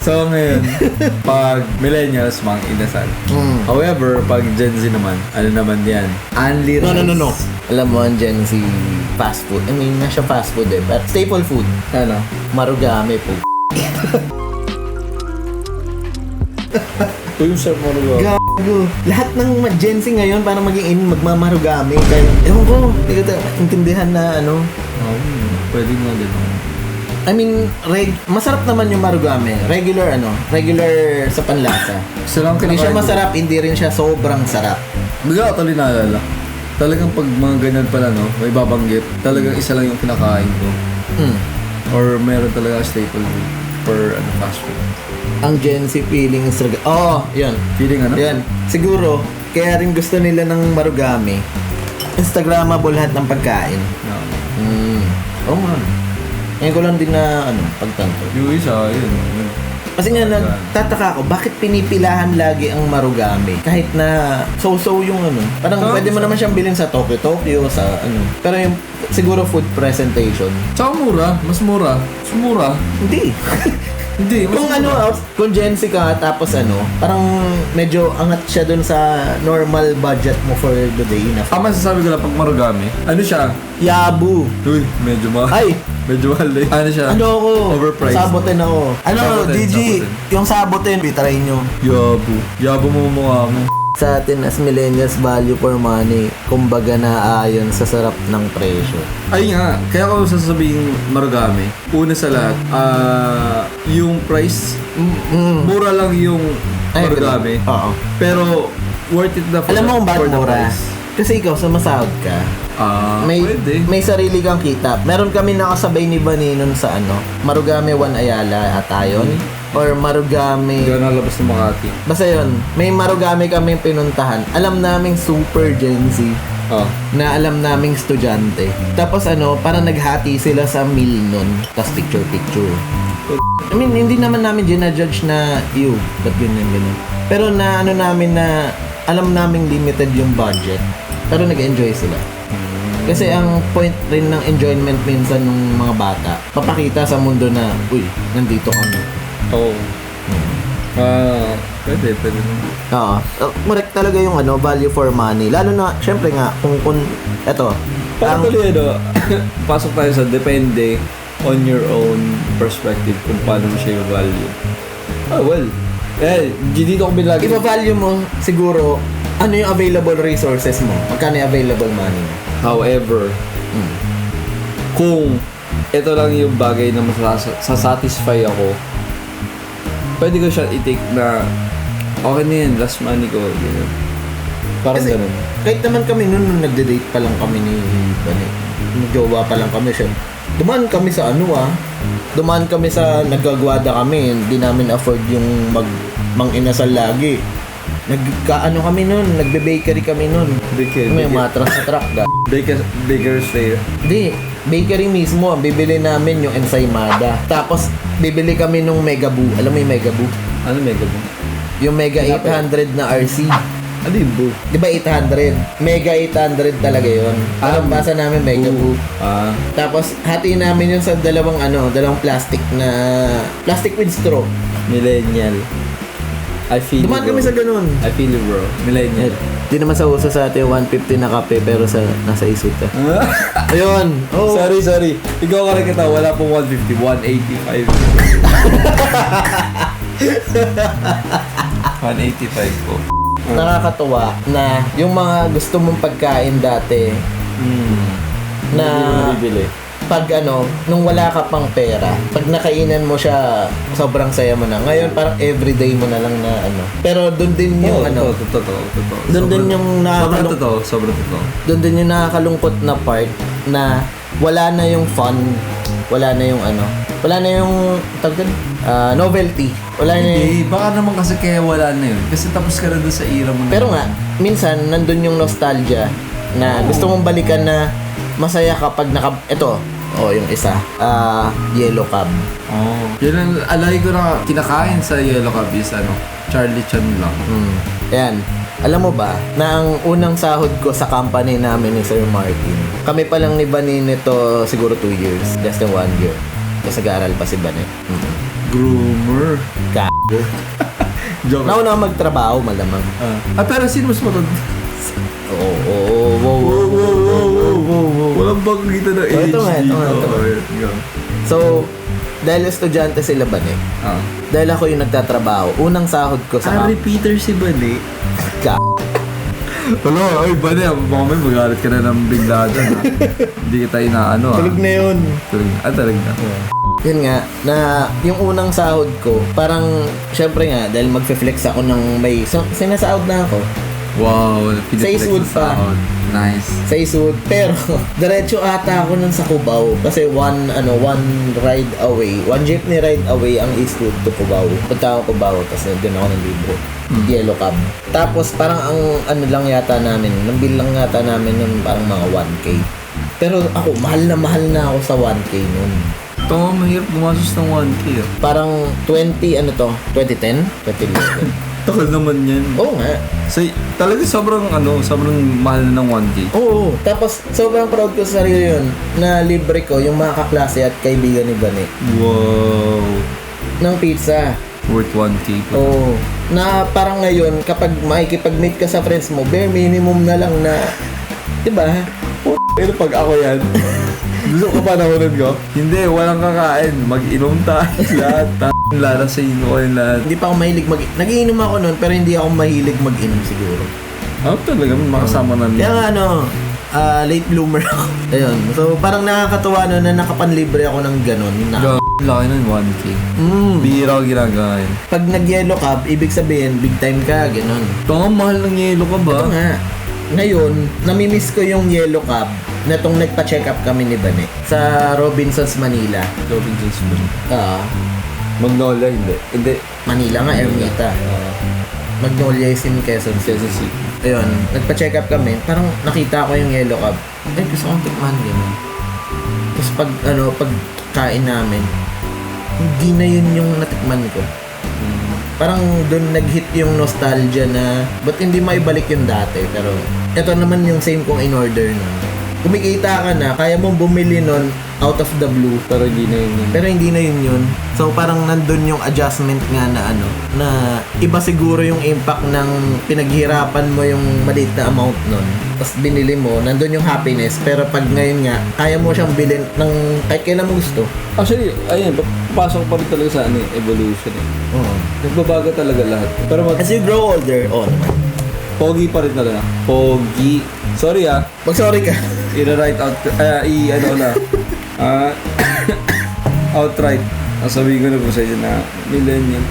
So ngayon, pag millennials, mga inasal. Mm. However, pag Gen Z naman, ano naman yan? Only No, no, no, no. Alam mo, ang Gen Z fast food. I mean, nasa fast food eh. But staple food. Ano? Marugame po. Uy, yung sir mo Gago. Lahat ng ma- Gen Z ngayon parang maging in magmamarugame. Kaya, ewan ko, hindi ko ta- intindihan na ano. Oh, pwede nga din. I mean, reg masarap naman yung marugame. Regular ano, regular sa panlasa. Isa lang Hindi siya masarap, hindi rin siya sobrang sarap. Bigla tuloy naalala. Talagang pag mga ganyan pala, no, may babanggit, talagang isa lang yung kinakain ko. Hmm. Or meron talaga staple food for ano, fast food. Ang Gen Z feeling is reg- Oh, yun. Feeling ano? Yan. Siguro, kaya rin gusto nila ng marugame. Instagrammable lahat ng pagkain. Ngayon ko lang din na, ano, pagtanto. Yung isa, yun. Kasi nga, nagtataka ako, bakit pinipilahan lagi ang marugame? Kahit na so-so yung ano. Parang Ah, pwede mo naman siyang bilhin sa Tokyo, Tokyo, sa ano. Pero yung siguro food presentation. Tsaka mura. Mas mura. Mas mura. Hindi. Hindi. Mas kung ano, kung Gen Z ka, tapos ano, parang medyo angat siya dun sa normal budget mo for the day na. Ang masasabi ko lang pag marugami, ano siya? Yabu. Uy, medyo mahal. Ay, Medyo mahal eh. Ano siya? ano ako? Overpriced. Saboten ako. Ano, Saboten, DG, saboten. yung saboten, bitry nyo. Yabo. Yabo mo mukha mo. Sa atin as millennials, value for money, kumbaga na ayon sa sarap ng presyo. Ay nga, kaya ko sasabihin marugami. Una sa lahat, ah yung price, Mm. mura lang yung marugami. Oo. Pero worth it na for Alam mo kung bakit for the mura? price. Kasi ikaw, sumasahod ka. Ah, may pwede. may sarili kang kita. Meron kami nakasabay ni Baninon sa ano, Marugame One Ayala ata yun. Or Marugame... Hindi ko nalabas ng Makati. Basta yun, may Marugame kami pinuntahan. Alam naming super Gen Z Ah. na alam naming estudyante. Tapos ano, parang naghati sila sa meal nun. Tapos picture-picture. I mean, hindi naman namin ginajudge na, ew, ba't ganyan, ganyan. Pero na ano namin na, alam naming limited yung budget. Pero nag-enjoy sila. Kasi ang point rin ng enjoyment minsan ng mga bata, papakita sa mundo na, uy, nandito kami. Oo. Ah, pwede, pwede naman. Oo. Uh, correct talaga yung ano, value for money. Lalo na, syempre nga, kung, kung, eto, Parang ang, tuloy ano, pasok tayo sa depende on your own perspective kung paano mo siya yung value. Oh, well, eh, dito ko binlagi. iba-value mo siguro, ano yung available resources mo? Magkano yung available money mo? However, Hmm. kung ito lang yung bagay na masasatisfy ako, pwede ko siya i-take na okay na yan, last money ko. Ganun. Parang Kasi- ganun. Kahit naman kami noon, nung nagde-date pa lang kami ni Bani, nagjowa pa lang kami siya. Dumaan kami sa ano ah. Dumaan kami sa nagagwada kami. Hindi namin afford yung mag mang inasal lagi. Nagkaano kami noon, nagbe-bakery kami noon. Baker, May matras sa truck ga. baker, baker stay. Hindi, bakery mismo, ang bibili namin yung ensaymada. Tapos, bibili kami nung Megaboo. Alam mo yung Megaboo? Ano mega mo? Yung Mega 800 na RC. Ano yung boo? Di ba 800? Mega 800 talaga yon. Ah, Alam basa namin Megaboo. Ah, Tapos, hati namin yun sa dalawang ano, dalawang plastic na, plastic with straw. millennial. I feel Dumaan you, kami bro. sa ganun. I feel you, bro. Millennial. Di naman sa uso sa atin 150 na kape pero sa nasa isuta. Ayun. Oh. sorry, sorry. Ikaw ka rin kita. Wala pong 150. 185. 185 po. Nakakatuwa na yung mga gusto mong pagkain dati Hmm. na Hindi mo nabibili. Pag ano, nung wala ka pang pera, pag nakainan mo siya, sobrang saya mo na. Ngayon, parang everyday mo na lang na ano. Pero doon din yung Oo, ano, totoo, totoo, totoo. Doon din Sobrang- yung Sobrang nakakalung- totoo, sobrang totoo. doon din yung nakakalungkot na part na wala na yung fun, wala na yung ano, wala na yung tawag doon, Ah, novelty. Wala na yung Hindi, baka naman kasi kaya wala na yun. Kasi tapos ka na doon sa era mo na. Pero nga, minsan nandun yung nostalgia na gusto mong balikan na masaya kapag naka ito, oh, yung isa, ah, yellow cab. Oh. Yun ang alay ko na kinakain sa Yellow Cab is ano, Charlie Chan lang. Hmm. Yan. Alam mo ba, na ang unang sahod ko sa company namin ni Sir Martin, kami pa lang ni Bani nito siguro 2 years, less than 1 year. Tapos nag-aaral pa si Bani. Hmm. Groomer. Gago. Joke. Nauna ako magtrabaho, malamang. Ah, pero sino mas matanda? Oo, oo, oo. Wow. Walang bagkita na Oh, age ito nga, ito nga, ito. So, dahil estudyante sila ba eh? Ah. Dahil ako yung nagtatrabaho, unang sahod ko sa Ah, camp. repeater si Bali. Gago. Wala, ay Bali, baka may magalit ka na ng bigla dyan ha. Hindi kita inaano ah. Tulog na yun. Tulog. Ah, talaga na. Yun nga, na yung unang sahod ko, parang, syempre nga, dahil magfe-flex ako ng may, so, sinasahod na ako. Wow, Sa Eastwood pa. Nice. sa Isud. Pero, diretso ata ako nun sa Cubao. Kasi one, ano, one ride away. One jeepney ride away ang Eastwood to Cubao. Punta ako Cubao, tapos nandun ako ng libre. Yellow cab. Tapos, parang ang ano lang yata namin, nambil lang yata namin nun parang mga 1K. Pero ako, mahal na mahal na ako sa 1K nun. Nga, mahirap gumasos ng 1K ah. Parang 20, ano to? 2010? 2011. Takal naman yan. Oo nga. So, talaga sobrang ano, sobrang mahal na ng 1K. Oo. Tapos, sobrang proud ko sa sarili yun na libre ko yung mga kaklase at kaibigan ni Bani Wow. ng pizza. Worth 1K. pa. Oo. Na parang ngayon, kapag makikipag-meet ka sa friends mo, bare minimum na lang na, di ba? Pero pag ako yan, gusto ko pa nahunod ko? Hindi, walang kakain. Mag-inom tayo lahat. T- lalasayin ko yung lahat. Hindi pa ako mahilig mag Nagiinom ako noon, pero hindi ako mahilig mag-inom siguro. Ako talaga, makasama namin. Kaya nga ano, ah, late bloomer ako. Ayun. So, parang nakakatuwa no na nakapanlibre ako ng ganun. Na, Grabe, laki nun, 1K. mm, Bihira ko ginagawa yun. pag nag-yellow cab, ibig sabihin, big time ka, ganun. Ito nga, mahal ng yelo ka ba? Ito nga. Ngayon, namimiss ko yung yellow cab na tong nagpa-check up kami ni Bane sa Robinsons, Manila. Robinson's Spoon. Ah, Magnolia, hindi. Hindi. Manila nga, Ermita. Magnolia is in Quezon City. Quezon City. Ayun, nagpa-check up kami. Parang nakita ko yung yellow cab. Eh, gusto kong tikman ganun. Tapos pag, ano, pag kain namin, hindi na yun yung natikman ko. Parang doon nag-hit yung nostalgia na ba't hindi maibalik yung dati? Pero ito naman yung same kong in-order na kumikita ka na kaya mong bumili nun out of the blue Pero hindi na yun. yun. pero hindi na yun yun so parang nandun yung adjustment nga na ano na iba siguro yung impact ng pinaghirapan mo yung maliit na amount nun tapos binili mo nandun yung happiness pero pag ngayon nga kaya mo siyang bilhin ng kahit kailan mo gusto Actually, ayun, papasok pa rin talaga sa ano, eh, evolution eh. Oo. Nagbabago talaga lahat. Pero mag- as you grow older oh naman pogi pa rin talaga. Pogi. Sorry ah, mag sorry ka i-write out, uh, i ano na, ah, outright. Ang sabihin ko na po sa inyo na millennial.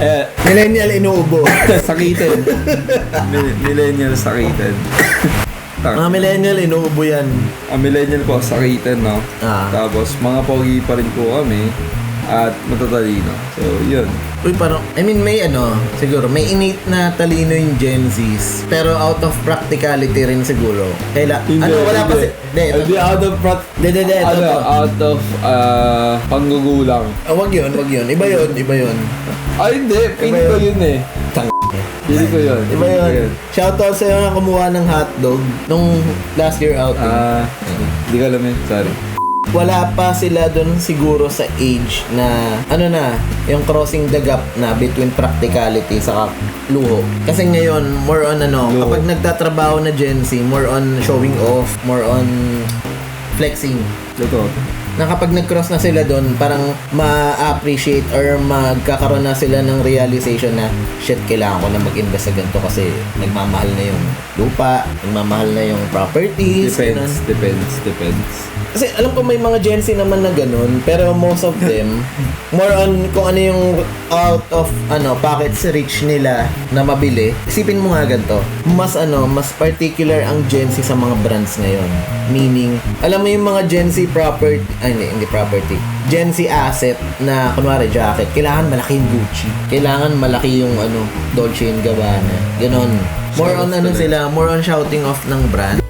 Eh, millennial inuubo sakitin. Mil- millennial sakitin. Tak- Mga millennial, inuubo yan. Ang millennial po, sakitin, no? Ah. Tapos, mga pogi pa rin po kami at matatalino. So, yun. Uy, parang, I mean, may ano, siguro, may innate na talino yung Gen Zs. Pero out of practicality rin siguro. Kaila, ano, wala pa si... Hindi, ito. Hindi, out of prat... Hindi, hindi, hindi, ito, Ano, out of uh, panggugulang. Ah, wag yun, wag yun. Iba yun, iba yun. Ay, hindi. Iba ko yun. yun eh. Tang... Pili ko yun. Iba yun. Shoutout sa'yo na kumuha ng hotdog nung last year outing. Ah, hindi ko alam yun. Sorry. Wala pa sila doon siguro sa age na ano na, yung crossing the gap na between practicality sa luho. Kasi ngayon, more on ano, Luho. kapag nagtatrabaho na Gen Z, more on showing off, more on flexing. Ito. Na kapag nag-cross na sila doon, parang ma-appreciate or magkakaroon na sila ng realization na shit, kailangan ko na mag-invest sa ganito kasi nagmamahal na yung lupa, nagmamahal na yung properties. ganun. Depends, depends, depends. Kasi alam ko may mga Gen Z naman na ganun, pero most of them, more on kung ano yung out of ano pockets reach nila na mabili. Isipin mo nga ganito, mas ano, mas particular ang Gen Z sa mga brands ngayon. Meaning, alam mo yung mga Gen Z property, ay hindi, hindi property, Gen Z asset na kunwari jacket, kailangan malaki yung Gucci. Kailangan malaki yung ano, Dolce and Gabbana. Ganon. More on ano sila, more on shouting off ng brand.